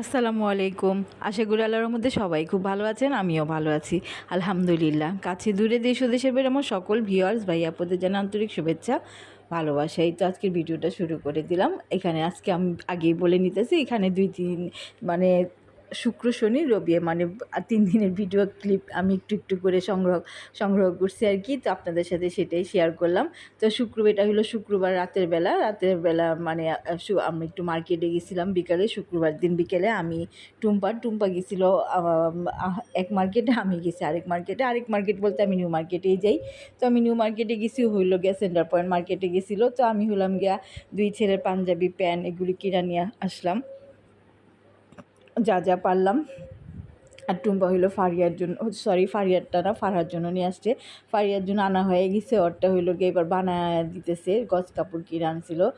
আসসালামু আলাইকুম। আশা করি আল্লাহর মধ্যে সবাই খুব ভালো আছেন, আমিও ভালো আছি। আলহামদুলিল্লাহ, কাছে দূরে দেশ ও দেশের বের আমার সকল ভিওয়ার্স ভাই আপনাদের যেন আন্তরিক শুভেচ্ছা, ভালোবাসা। এই তো আজকের ভিডিওটা শুরু করে দিলাম। এখানে আজকে আমি আগেই বলে নিতেছি, এখানে দুই তিন মানে শুক্র, শনি, রবি মানে তিন দিনের ভিডিও ক্লিপ আমি একটু একটু করে সংগ্রহ সংগ্রহ করছি আর কি। তো আপনাদের সাথে সেটাই শেয়ার করলাম। তো শুক্রবার এটা হলো শুক্রবার রাতের বেলা। রাতের বেলা মানে আমি একটু মার্কেটে গেছিলাম বিকালে, শুক্রবার দিন বিকেলে আমি টুম্পা টুম্পা গেছিল এক মার্কেটে আমি গেছি আরেক মার্কেটে আরেক মার্কেট বলতে আমি নিউ মার্কেটেই যাই। তো আমি নিউ মার্কেটে গেছি, হইল গিয়া সেন্টার পয়েন্ট মার্কেটে গেছিল। তো আমি হলাম গিয়া দুই ছেলের পাঞ্জাবি, প্যান্ট এগুলি কিনা নিয়ে আসলাম। যা যা পারলাম। আর টুম্পা হইল ফারিয়ার জন্য সরি ফারিয়ারটা না, ফারহার জন্য নিয়ে আসছে। ফারিয়ার জন্য আনা হয়ে গেছে, ওরটা হইল গিয়ে এবার বানায় দিতেছে গজ কাপড় কিনে আনছিল।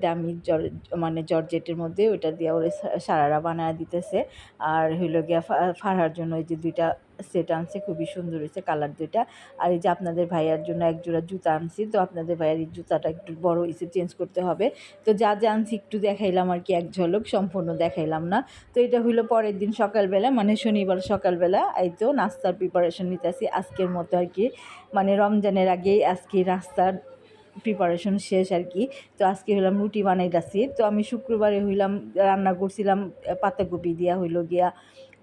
দামি জর মানে জর্জেটের মধ্যে, ওইটা দিয়ে ওরে সারারা বানায় দিতেছে। আর হইল গিয়া ফা- ফারহার জন্য ওই যে দুইটা সেট আনছে, খুবই সুন্দর হয়েছে কালার দুইটা। আর এই যে আপনাদের ভাইয়ার জন্য এক জোড়া জুতা আনছি, তো আপনাদের ভাইয়ার এই জুতাটা একটু বড় হয়েছে চেঞ্জ করতে হবে। তো যা যা আনছি একটু দেখাইলাম আর কি, এক ঝলক সম্পূর্ণ দেখাইলাম না। তো এটা হইল পরের দিন সকালবেলা মানে শনিবার সকালবেলা, এই তো নাস্তার প্রিপারেশন নিতে নিতেছি। আজকের মতো আর কি মানে রমজানের আগেই আজকে নাস্তার প্রিপারেশন শেষ আর কি। তো আজকে হইলাম রুটি বানাইতেছি। তো আমি শুক্রবারে হইলাম, রান্না করছিলাম পাতাকপি দিয়া হইল গিয়া।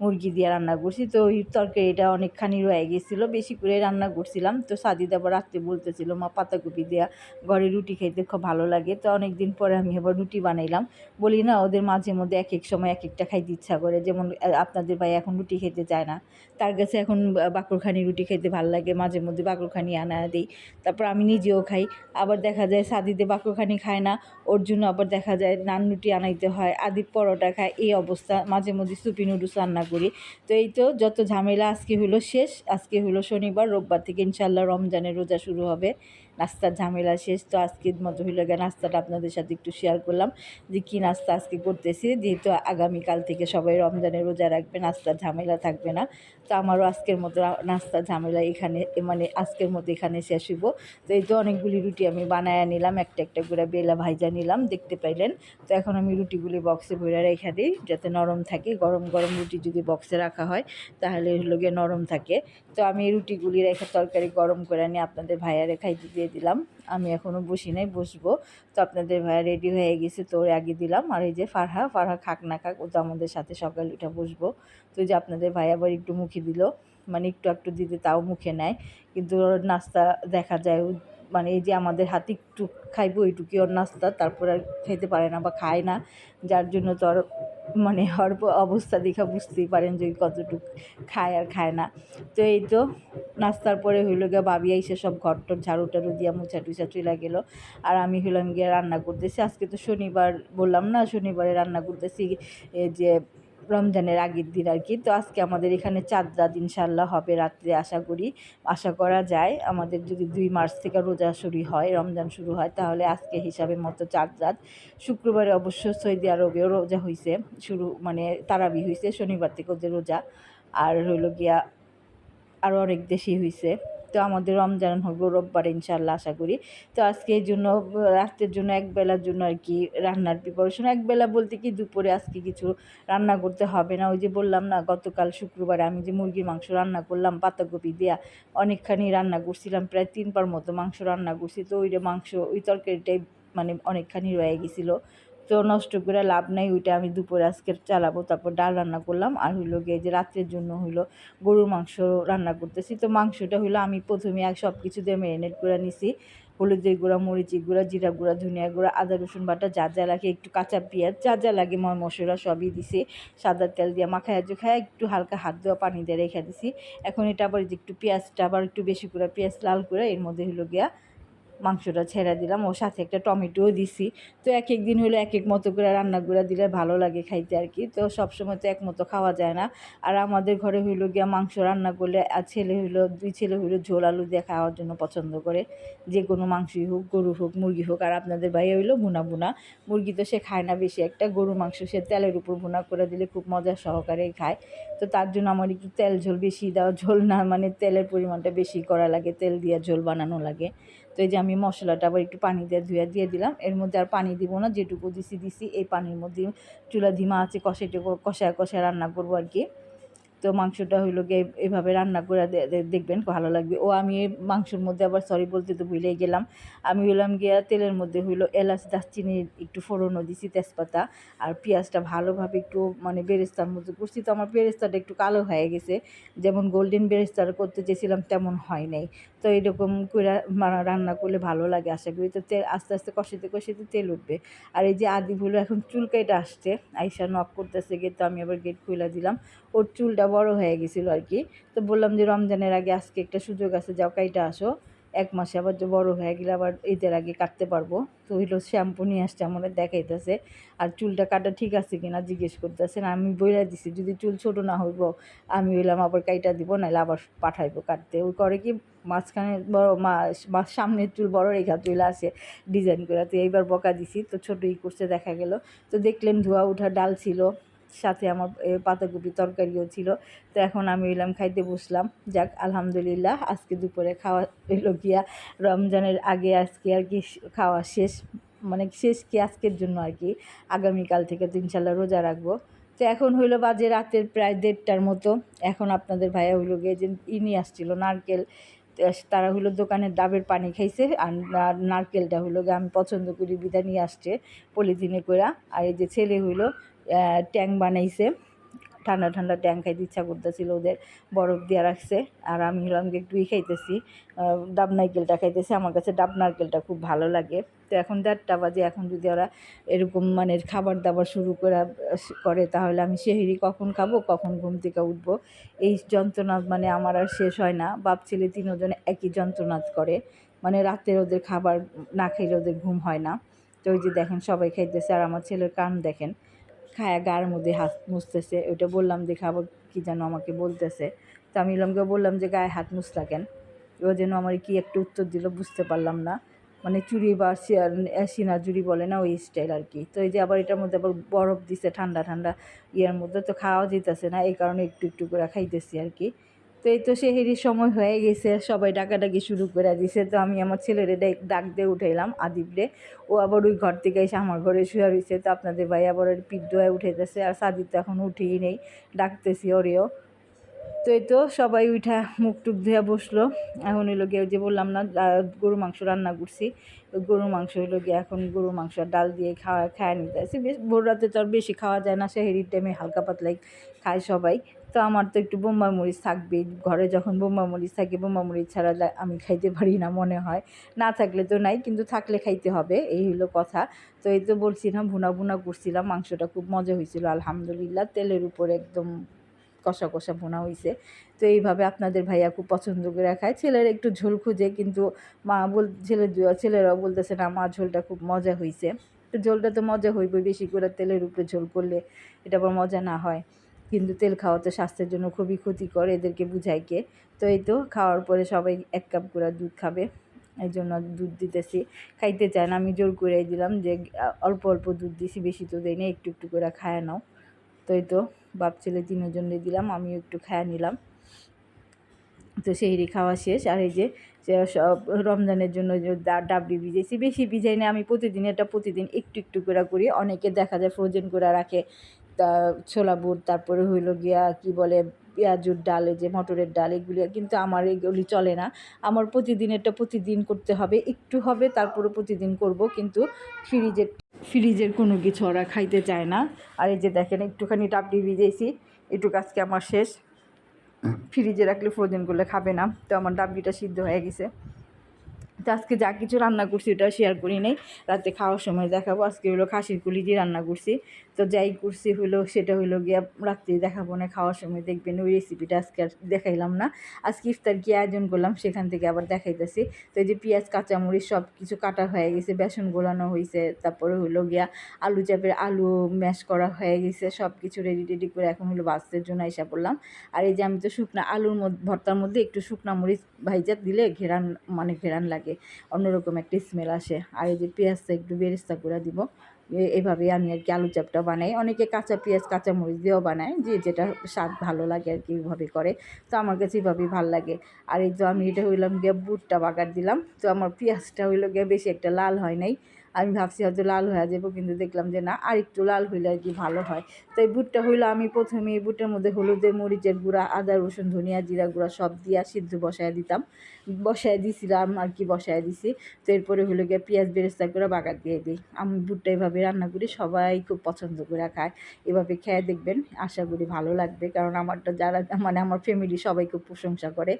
মুরগি দিয়ে রান্না করছি। তো ওই তরকারিটা অনেকখানি রয়ে গেছিল, বেশি করে রান্না করছিলাম। তো সাদিদ আবার রাত্রে বলতেছিল, মা, পাতাকপি দেওয়া ঘরে রুটি খাইতে খুব ভালো লাগে। তো অনেক দিন পরে আমি আবার রুটি বানাইলাম। বলি, না, ওদের মাঝে মধ্যে এক এক সময় এক একটা খাইতে ইচ্ছা করে। যেমন আপনাদের ভাই এখন রুটি খেতে চায় না। তার কাছে এখন বাকরখানি রুটি খেতে ভালো লাগে। মাঝে মধ্যে বাকরখানি আনা দিই। তারপর আমি নিজেও খাই। আবার দেখা যায়, সাদিদে বাকরখানি খায় না। ওর জন্য আবার দেখা যায়, নান রুটি আনাইতে হয় আদি পরোটা খায়। এই অবস্থা। মাঝে মধ্যে সুপি নুডলস রান্না করি। তো এই তো যত ঝামেলা আজকে হলো শেষ, আজকে হলো শনিবার, রোববার থেকে ইনশাল্লাহ রমজানের রোজা শুরু হবে। নাস্তার ঝামেলা শেষ, তো আজকের মতো হইল গিয়ে নাস্তাটা আপনাদের সাথে একটু শেয়ার করলাম যে কী নাস্তা আজকে করতেছি। যেহেতু আগামীকাল থেকে সবাই রমজানের রোজা রাখবে, নাস্তার ঝামেলা থাকবে না। তো আমারও আজকের মতো নাস্তার ঝামেলা এখানে মানে আজকের মতো এখানে শেষ হইব। তো এই তো অনেকগুলি রুটি আমি বানায় নিলাম, একটা একটা করে বেলা ভাইজা নিলাম, দেখতে পাইলেন। তো এখন আমি রুটিগুলি বক্সে ভরে রেখে দিই, যাতে নরম থাকে। গরম গরম রুটি যদি বক্সে রাখা হয়, তাহলে হলো গিয়ে নরম থাকে। তো আমি রুটিগুলি রেখে তরকারি গরম করে নিয়ে আপনাদের ভাইয়ারে খাইতে দিয়ে দিলাম। আমি এখনও বসি নাই, বসবো। তো আপনাদের ভাইয়া রেডি হয়ে গেছে, তো আগে দিলাম। আর এই যে ফারহা ফারহা খাক না খাক, ও তো আমাদের সাথে সকাল উঠে বসবো। তো যে আপনাদের ভাই আবার একটু মুখে দিল। মানে একটু একটু দিতে তাও মুখে নেয় কিন্তু নাস্তা দেখা যায় মানে এই যে আমাদের হাতে একটু খাইবো ওইটুকুই ওর নাস্তা, তারপর আর খেতে পারে না বা খায় না। যার জন্য তো আর মানে ওর অবস্থা দেখা বুঝতেই পারেন যে কতটুকু খায় আর খায় না। তো এই তো নাস্তার পরে হইল গিয়ে ভাবি এসে সব ঘর টর ঝাড়ু টাড়ু দিয়া মুছা টুছা চলে গেলো। আর আমি হইলাম গিয়ে রান্না করতেছি। আজকে তো শনিবার বললাম না, শনিবারে রান্না করতেছি যে রমজানের আগের দিন আর কি। তো আজকে আমাদের এখানে চাঁদ রাত ইনশাল্লাহ হবে রাত্রে আশা করি। আশা করা যায় আমাদের যদি দুই মার্চ থেকে রোজা শুরু হয়, রমজান শুরু হয়, তাহলে আজকে হিসাবে মতো চাঁদ রাত। শুক্রবারে অবশ্য সৌদি আরবেও রোজা হয়েছে শুরু মানে তারাবি হয়েছে শনিবার থেকে ওদের রোজা। আর হইল গিয়া আরও অনেক দেশেই হয়েছে তো আমাদের রমজান হবে রোববার ইনশাল্লাহ আশা করি। তো আজকে এই জন্য রাত্রের জন্য এক বেলার জন্য আর কি রান্নার প্রিপারেশন এক বেলা বলতে কি দুপুরে আজকে কিছু রান্না করতে হবে না। ওই যে বললাম না, গতকাল শুক্রবারে আমি যে মুরগির মাংস রান্না করলাম, পাতাকপি দেয়া অনেকখানি রান্না করছিলাম, প্রায় তিনবার মতো মাংস রান্না করছি। তো ওই মাংস, ওই তরকারিটাই মানে অনেকখানি রয়ে গেছিল। তো নষ্ট করে লাভ নাই, ওইটা আমি দুপুরে আজকে চালাবো, তারপর ডাল রান্না করলাম, আর হইল গিয়ে যে রাত্রের জন্য হইল গরুর মাংস রান্না করতেছি। তো মাংসটা হইল আমি প্রথমে এক সব কিছু দিয়ে ম্যারিনেট করে নিছি, হলুদের গুঁড়া, মরিচের গুঁড়া, জিরা গুঁড়া, ধনিয়া গুঁড়া, আদা, রসুন বাটা, যা যা লাগে, একটু কাঁচা পেঁয়াজ, যা যা লাগে ময় মশলা সবই দিছি, সাদা তেল দিয়ে মাখায় খায় একটু হালকা হাত দেওয়া পানি দিয়ে রেখে দিছি। এখন এটা আবার একটু পেঁয়াজটা আবার একটু বেশি করে পেঁয়াজ লাল করে এর মধ্যে হলো গিয়া মাংসটা ছেড়ে দিলাম, ওর সাথে একটা টমেটোও দিছি। তো এক এক দিন হলো এক এক মতো করে রান্না করে দিলে ভালো লাগে খাইতে আর কি। তো সবসময় তো এক মতো খাওয়া যায় না। আর আমাদের ঘরে হইল গিয়া মাংস রান্না করলে, আর ছেলে হইল, দুই ছেলে হইল ঝোল আলু দিয়ে খাওয়ার জন্য পছন্দ করে। যে কোনো মাংসই হোক, গরু হোক, মুরগি হোক, আর আপনাদের ভাই হইল বুনা বুনা মুরগি তো সে খায় না বেশি একটা, গরু মাংস সে তেলের উপর ভুনা করে দিলে খুব মজা সহকারে খায়। তো তার জন্য আমার একটু তেল ঝোল বেশি দেওয়া, ঝোল না মানে তেলের পরিমাণটা বেশি করা লাগে, তেল দিয়ে ঝোল বানানো লাগে। তো এই যে আমি মশলাটা আবার একটু পানি দিয়ে ধুয়ে দিয়ে দিলাম। এর মধ্যে আর পানি দিব না, যেটুকু দিছি দিছি, এই পানির মধ্যে চুলা ধিমা আছে, কষাইটুকু, কষায় কষায় রান্না করব আর কি। তো মাংসটা হইল গিয়ে এভাবে রান্না করে দেখবেন ভালো লাগবে। ও আমি এই মাংসের মধ্যে আবার সরি বলতে তো ভুলেই গেলাম, আমি হইলাম গিয়া তেলের মধ্যে হইল এলাচ, দারচিনি, একটু ফোড়নও দিছি, তেজপাতা আর পেঁয়াজটা ভালোভাবে একটু মানে বেরেস্তার মধ্যে করছি। তো আমার বেরেস্তাটা একটু কালো হয়ে গেছে, যেমন গোল্ডেন বেরেস্তার করতে চেয়েছিলাম তেমন হয় নাই। তো এরকম করে রান্না করলে ভালো লাগে আশা করি। তো তেল আস্তে আস্তে কষাতে কষাতে তেল উঠবে। আর এই যে আদি হলো এখন চুল কেটে আসছে, আইসা নক করতেছে গিয়ে, তো আমি আবার গেট খুলে দিলাম। ওর চুলটা বড় হয়ে গেছিল আর কি। তো বললাম যে, রমজানের আগে আজকে একটা সুযোগ আছে, যাও কাইটা আসো। এক মাসে আবার যে বড় হয়ে গেলে আবার ঈদের আগে কাটতে পারব। তো হইল শ্যাম্পু নিয়ে আসছে, আমার দেখাইতেছে, আর চুলটা কাটা ঠিক আছে কিনা জিজ্ঞেস করতেছে। না, আমি বইলা দিছি, যদি চুল ছোট না হইব, আমি হইলাম আবার কাইটা দিব নাহলে আবার পাঠাইবো কাটতে। ওই করে কি মাঝখানে বড় মা সামনের চুল বড় রেখা চলে আসে ডিজাইন করে তো এইবার বকা দিছি, তো ছোটোই করছে, দেখা গেল। তো দেখলেন ধোয়া উঠা ডাল ছিল সাথে আমার পাতাকপি তরকারিও ছিল। তো এখন আমি এলাম খাইতে বসলাম। যাক, আলহামদুলিল্লাহ, আজকে দুপুরে খাওয়া হইল গিয়া। রমজানের আগে আজকে আর কি খাওয়া শেষ মানে শেষ কি আজকের জন্য আর কি। আগামীকাল থেকে তো ইনশাল্লাহ রোজা রাখব। তো এখন হইল বাজে রাতের প্রায় দেড়টার মতো। এখন আপনাদের ভাইয়া হইল গিয়ে যে ই নিয়ে আসছিল, নারকেল তারা হইল দোকানের ডাবের পানি খাইছে। আর নারকেলটা গিয়ে আমি পছন্দ করি বিদা নিয়ে আসছে, পলিথিনে করে আর এই যে ছেলে হইল ট্যাং বানাইছে। ঠান্ডা ঠান্ডা ট্যাং খাইতে ইচ্ছা করতেছিল, ওদের বরফ দিয়ে রাখছে। আর আমি হলাম একটু খাইতেছি। ডাব নারকেলটা খাইতেছি, আমার কাছে ডাব নারকেলটা খুব ভালো লাগে। তো এখন দেড়টা বাজে, এখন যদি ওরা এরকম মানে খাবার দাবার শুরু করে করে, তাহলে আমি সেহেরি কখন খাব, কখন ঘুম থেকে উঠবো? এই যন্ত্রণা মানে আমার আর শেষ হয় না। বাপ, ছেলে তিনজনে একই যন্ত্রণা করে। মানে রাতের ওদের খাবার না খাইলে ওদের ঘুম হয় না। তো ওই যে দেখেন, সবাই খাইতেছে। আর আমার ছেলের কান দেখেন। খায়া গায়ের মধ্যে হাত মুছতেছে, ওইটা বললাম দেখে আবার কী যেন আমাকে বলতেছে। তো আমি ইলমকে বললাম যে গায়ে হাত মুছলা কেন? ও যেন আমার কি একটু উত্তর দিল বুঝতে পারলাম না। মানে চুরি বা সিনা চুরি বলে না ওই স্টাইল আর কি। তো এই যে আবার এটার মধ্যে আবার বরফ দিছে ঠান্ডা ঠান্ডা ইয়ের মধ্যে, তো খাওয়া যেতেছে না, এই কারণে একটু একটু করে খাইতেছি আর কি। তো এই তো সেহেরির সময় হয়ে গেছে, সবাই ডাকাডাকি শুরু করে দিছে। তো আমি আমার ছেলেরে ডাক- দিয়ে উঠাইলাম, আদিবরে। ও আবার ওই ঘর থেকে এসে আমার ঘরে শুয়ে রয়েছে তো আপনাদের ভাই আবার পিঠ দোয়া উঠেতেছে আর সাদিত তো এখন উঠেই নেই, ডাকতেছি ওরেও। তো এই তো সবাই উঠা মুখ টুক ধুয়ে বসল। এখন হইল গিয়ে যে বললাম না গরু মাংস রান্না করছি। গরু মাংস হইল গিয়ে এখন গরু মাংস ডাল দিয়ে খাওয়া খায় নিতে আসি বেশ, ভোর রাতে তো আর বেশি খাওয়া যায় না, সে হেরির টাইমে হালকা পাতলাই খায় সবাই। তো আমার তো একটু বোম্বা মরিচ থাকবেই। ঘরে যখন বোম্বা মরিচ থাকে বোম্বা মরিচ ছাড়া আমি খাইতে পারি না মনে হয়। না থাকলে তো নাই, কিন্তু থাকলে খাইতে হবে, এই হলো কথা। তো এই তো বলছি না ভুনা ভুনা করছিলাম, মাংসটা খুব মজা হয়েছিল আলহামদুলিল্লাহ। তেলের উপর একদম কষা কষা ভুনা হয়েছে তো এইভাবে আপনাদের ভাইয়া খুব পছন্দ করে খায়। ছেলের একটু ঝোল খুঁজে, কিন্তু মা বল, ছেলে ছেলেরাও বলতেছে, না, মা, ঝোলটা খুব মজা হয়েছে তো ঝোলটা তো মজা হইবে বেশি করে তেলের উপরে ঝোল করলে এটা আবার মজা না হয়। কিন্তু তেল খাওয়া তো স্বাস্থ্যের জন্য খুবই ক্ষতিকর এদেরকে বুঝাই কে। তো এই তো, খাওয়ার পরে সবাই এক কাপ করে দুধ খাবে। এই জন্য দুধ দিতেছি। খাইতে চায় না, আমি জোর করে দিলাম যে অল্প অল্প দুধ দিছি, বেশি তো দেয় না একটু একটু করে খায় নাও। তো এই তো, বাপ ছেলে তিনজনে দিলাম, আমিও একটু খায়া নিলাম। তো সেইরি খাওয়া শেষ। আর এই যে সব রমজানের জন্য ডাবলি ভিজেছি বেশি ভিজাই না আমি প্রতিদিন এটা প্রতিদিন একটু একটু করে করি। অনেকে দেখা যায় ফ্রোজেন করে রাখে। তা ছোলা বুট, তারপরে হইল গিয়া কি বলে পেঁয়াজুর ডাল যে মটরের ডাল, এগুলি কিন্তু আমার এগুলি চলে না। আমার প্রতিদিন এটা প্রতিদিন করতে হবে, একটু হবে, তারপরে প্রতিদিন করব, কিন্তু ফ্রিজের ফ্রিজের কোনো কিছু ওরা খাইতে চায় না। আর এই যে দেখেন, একটুখানি ডাবলি ভিজেছি এটুকু আজকে আমার শেষ। ফ্রিজে রাখলে ফ্রোজেন করলে খাবে না, তো আমার ডাবলিটা সিদ্ধ হয়ে গেছে। তো আজকে যা কিছু রান্না করছি ওটা শেয়ার করি নাই। রাতে খাওয়ার সময় দেখাবো। আজকে হলো খাসির কুলি দিয়ে রান্না করছি। তো যাই করছি হলো, সেটা হলো গিয়া রাত্রে দেখাবো না, খাওয়ার সময় দেখবেন ওই রেসিপিটা আজকে আর দেখাইলাম না। আজকে ইফতার কি আয়োজন করলাম সেখান থেকে আবার দেখাইতেছি। তো এই যে পেঁয়াজ, কাঁচামরিচ সব কিছু কাটা হয়ে গেছে, বেসন গোলানো হয়েছে তারপরে হলো গিয়া আলু চাপের আলু ম্যাশ করা হয়ে গেছে সব কিছু রেডি টেডি করে এখন হলো বাস্তের জন্য এসে পড়লাম। আর এই যে আমি তো শুকনা আলুর মধ্যে, ভর্তার মধ্যে একটু শুকনা মরিচ ভাইজা দিলে ঘেরান মানে ঘেরান লাগে। অন্যরকম একটা স্মেল আসে। আর এই যে পেঁয়াজটা একটু বেরেস্তা করে দিব এভাবে আমি আর কি আলু চাপটা বানাই। অনেকে কাঁচা পেঁয়াজ, কাঁচা মরিচ দিয়েও বানায়, যে যেটা স্বাদ ভালো লাগে আর কি এইভাবে করে। তো আমার কাছে এইভাবেই ভালো লাগে। আর এই তো আমি এটা হইলাম গিয়ে বুটটা বাগার দিলাম, তো আমার পেঁয়াজটা হইল গিয়ে বেশি একটা লাল হয় নাই। আমি ভাবছি হয়তো লাল হয়ে যাব, কিন্তু দেখলাম যে না আর একটু লাল হইলে আর কি ভালো হয়। তো এই বুটটা হইল আমি প্রথমে এই বুটের মধ্যে হলুদের, মরিচের গুঁড়া, আদা, রসুন, ধনিয়া, জিরা গুঁড়া সব দিয়া সিদ্ধ বসায় দিতাম। বসায় দিছিলাম আর কি, বসায় দিছি। তো এরপরে হলো গিয়ে পেঁয়াজ বেরেস্তা করে বাগার দিয়ে দিই। আমি বুটটা এভাবে রান্না করি, সবাই খুব পছন্দ করে খায়। এভাবে খেয়ে দেখবেন, আশা করি ভালো লাগবে। কারণ আমারটা যারা মানে আমার ফ্যামিলি সবাই খুব প্রশংসা করে।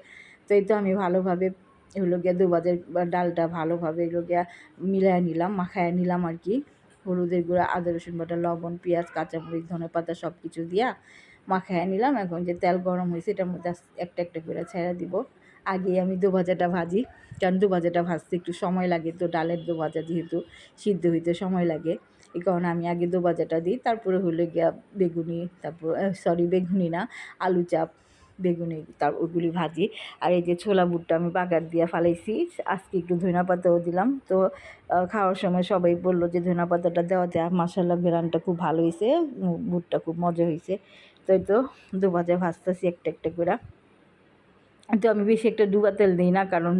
তো এই তো আমি ভালোভাবে হলো গিয়া দুবাজের ডালটা ভালোভাবে এগুলো গিয়া মিলায় নিলাম মাখায় নিলাম আর কি। হলুদের গুঁড়া, আদা, রসুন বাটা, লবণ, পেঁয়াজ, কাঁচামরিচ, ধনে পাতা সব কিছু দিয়া মাখায় নিলাম। এখন যে তেল গরম হয়েছে এটার মধ্যে একটা একটা করে ছেড়ে দিব। আগে আমি দু ভাজাটা ভাজি, কারণ দু ভাজাটা ভাজতে একটু সময় লাগে তো ডালের দু ভাজা যেহেতু সিদ্ধ হইতে সময় লাগে। এই কারণে আমি আগে দু ভাজাটা দিই, তারপরে হলো গিয়া বেগুনি, তারপর সরি বেগুনি না, আলু চাপ বেগুনি, তার ওগুলি ভাজি। আর এই যে ছোলা বুটটা আমি বাগার দিয়ে ফালাইছি, আজকে একটু ধনিয়া পাতাও দিলাম। তো খাওয়ার সময় সবাই বলল যে ধনিয়া পাতাটা দেওয়াতে মাসাল্লা বেরানটা খুব ভালো হয়েছে বুটটা খুব মজা হয়েছে তো তো, দু ভাজা ভাজতেছি একটা একটা করে তো আমি বেশি একটা ডুবা তেল দিই না, কারণ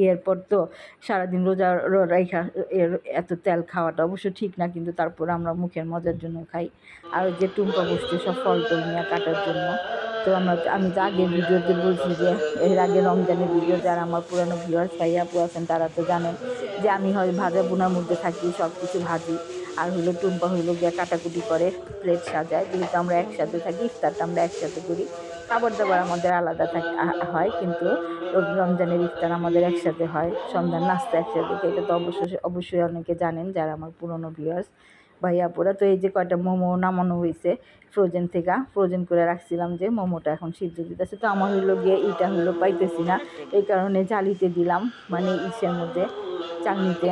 ইয়ের পর তো সারাদিন রোজা রাইখা, এর এত তেল খাওয়াটা অবশ্য ঠিক না, কিন্তু তারপর আমরা মুখের মজার জন্য খাই। আর যে টুম্পা বসছে সব ফল টল নিয়ে কাটার জন্য। তো আমরা আমি তো আগের ভিডিওতে বলছি যে, এর আগে রমজানের ভিডিও যারা আমার পুরানো ভিউয়ার্স ভাই আপু আছেন, তারা তো জানেন যে আমি হয় ভাজা বোনার মধ্যে থাকি সব কিছু ভাজি। আর হইল টুম্পা হইল গিয়ে কাটাকুটি করে প্লেট সাজায়। যেহেতু আমরা একসাথে থাকি, ইফতারটা আমরা একসাথে করি। খাবার দাবার আমাদের আলাদা থাক হয়, কিন্তু রমজানের ইফতার আমাদের একসাথে হয়। সন্ধ্যার নাস্তা একসাথে। এটা তো অবশ্যই অবশ্যই অনেকে জানেন যারা আমার পুরনো ভিউয়ার্স ভাইয়াপুরা তো এই যে কয়টা মোমো নামানো হয়েছে ফ্রোজেন থেকে, ফ্রোজেন করে রাখছিলাম যে মোমোটা এখন সিদ্ধ দিতেছে। তো আমার হইল গিয়ে এইটা হইল পাইতেছি না, এই কারণে জালিতে দিলাম মানে ইসের মধ্যে চালনিতে।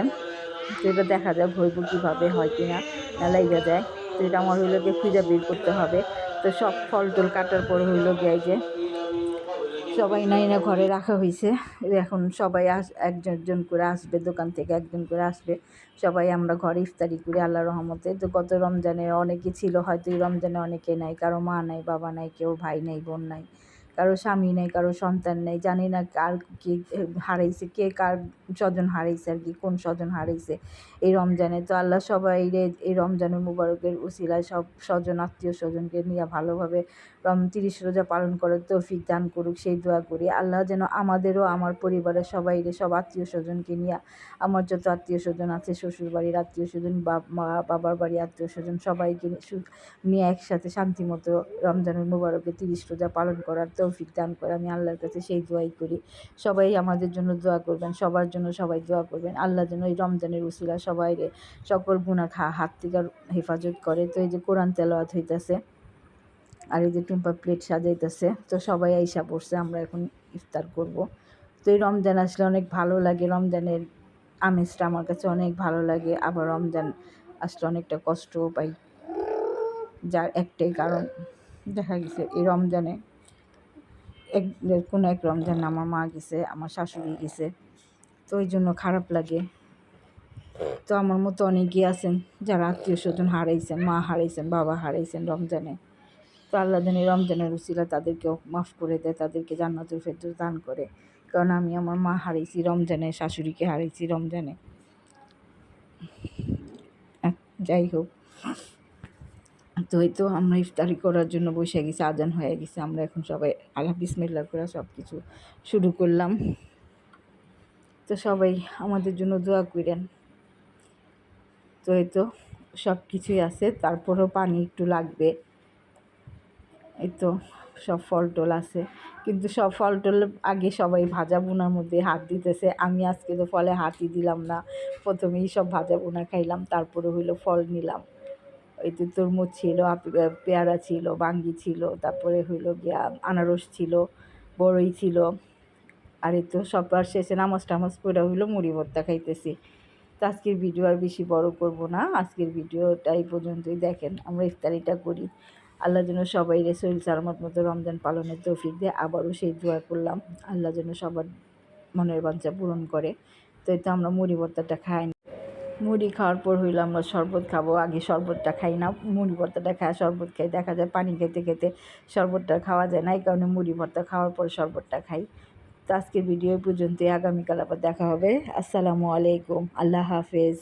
তো এটা দেখা যায় হইব কীভাবে হয় কি না লাইগা যায়। তো এটা আমার হইল গিয়ে খুঁজে বের করতে হবে। তো সব ফল টল কাটার পর হইল গিয়ে যে সবাই নাই না, ঘরে রাখা হয়েছে এখন সবাই আস, একজন করে আসবে, দোকান থেকে একজন করে আসবে। সবাই আমরা ঘরে ইফতারি করি আল্লাহ রহমতে। তো গত রমজানে অনেকে ছিল, হয়তো এই রমজানে অনেকে নাই, কারও মা নাই, বাবা নাই, কেউ ভাই নাই, বোন নাই, কারও স্বামী নেই, কারও সন্তান নেই, জানি না কার কি হারাইছে, কে কার স্বজন হারাইছে আর কি, কোন স্বজন হারাইছে। এই রমজানে তো আল্লাহ সবাই এই রমজানের মুবারকের উসিলায় সব স্বজন, আত্মীয় স্বজনকে নিয়ে ভালোভাবে তিরিশ রোজা পালন করার তৌফিক দান করুক, সেই দোয়া করি। আল্লাহ যেন আমাদেরও, আমার পরিবারের সবাই সব আত্মীয় স্বজনকে নিয়ে, আমার যত আত্মীয় স্বজন আছে, শ্বশুর বাড়ির আত্মীয় স্বজন মা, বাবার বাড়ির আত্মীয় স্বজন, সবাইকে নিয়ে একসাথে শান্তি মতো রমজানের মুবারকে তিরিশ রোজা পালন করার তৌফিক দান করে, আমি আল্লাহর কাছে সেই দোয়াই করি। সবাই আমাদের জন্য দোয়া করবেন, সবার জন্য সবাই দোয়া করবেন। আল্লাহ যেন এই রমজানের উসিলা সবাই সকল গুণা খা হাত থেকে হেফাজত করে। তো এই যে কোরআন তেলাওয়াত হইতাছে আর এই যে টুম্পা প্লেট সাজাইতেছে, তো সবাই আইসা পড়ছে, আমরা এখন ইফতার করব। তো এই রমজান আসলে অনেক ভালো লাগে, রমজানের আমেজটা আমার কাছে অনেক ভালো লাগে। আবার রমজান আসলে অনেকটা কষ্টও পাই যার একটাই কারণ। দেখা গেছে, এই রমজানে এক, কোনো এক রমজান আমার মা গেছে, আমার শাশুড়ি গেছে, তো ওই জন্য খারাপ লাগে। তো আমার মতো অনেকেই আছেন যারা আত্মীয় স্বজন হারাইছেন, মা হারাইছেন, বাবা হারাইছেন রমজানে। তো আল্লাহ যেন রমজানের উসিলা তাদেরকেও মাফ করে দেয়, তাদেরকে জান্নাতুল ফেরদৌস দান করে। কারণ আমি আমার মা হারিয়েছি রমজানে, শাশুড়িকে হারিয়েছি রমজানে। যাই হোক। তো এই তো আমরা ইফতারি করার জন্য বসে গেছি, আজান হয়ে গেছে। আমরা এখন সবাই আল্লাহ বিসমিল্লা করে সব কিছু শুরু করলাম। তো সবাই আমাদের জন্য দোয়া করেন। তো এই তো সব কিছুই আছে, তারপরেও পানি একটু লাগবে। এই তো সব ফল টল আছে। কিন্তু সব ফল টল আগে সবাই ভাজা বোনার মধ্যে হাত দিতেছে। আমি আজকে তো ফলে হাতই দিলাম না। প্রথমেই সব ভাজা বোনা খাইলাম, তারপরে হইল ফল নিলাম। এই তো তরমুজ ছিল পেয়ারা ছিল, বাঙ্গি ছিল, তারপরে হইল গিয়া আনারস ছিল, বড়ই ছিল। আর এই তো সবার শেষে নামাজ টামাজ পড়ে হইল মুড়ি ভর্তা খাইতেছি। তো আজকের ভিডিও আর বেশি বড় করব না। আজকের ভিডিওটা এই পর্যন্তই। দেখেন আমরা ইফতারিটা করি। আল্লাহ যেন সবাই রেসইল সালামত মতো রমজান পালনের তৌফিক দিয়ে। আবারও সেই দোয়া করলাম, আল্লাহ যেন সবার মনের বাঞ্ছা পূরণ করে। তো এই তো আমরা মুড়ি ভর্তাটা খাই মুড়ি খাওয়ার পর হইল আমরা শরবত খাব। আগে শরবতটা খাই না, মুড়ি ভর্তাটা খাই শরবত খাই। দেখা যায় পানি খেতে খেতে শরবতটা খাওয়া যায় না, এই কারণে মুড়ি ভর্তা খাওয়ার পর শরবতটা খাই। তো আজকের ভিডিও পর্যন্তই। আগামীকাল আবার দেখা হবে। আসসালামু আলাইকুম। আল্লাহ হাফেজ।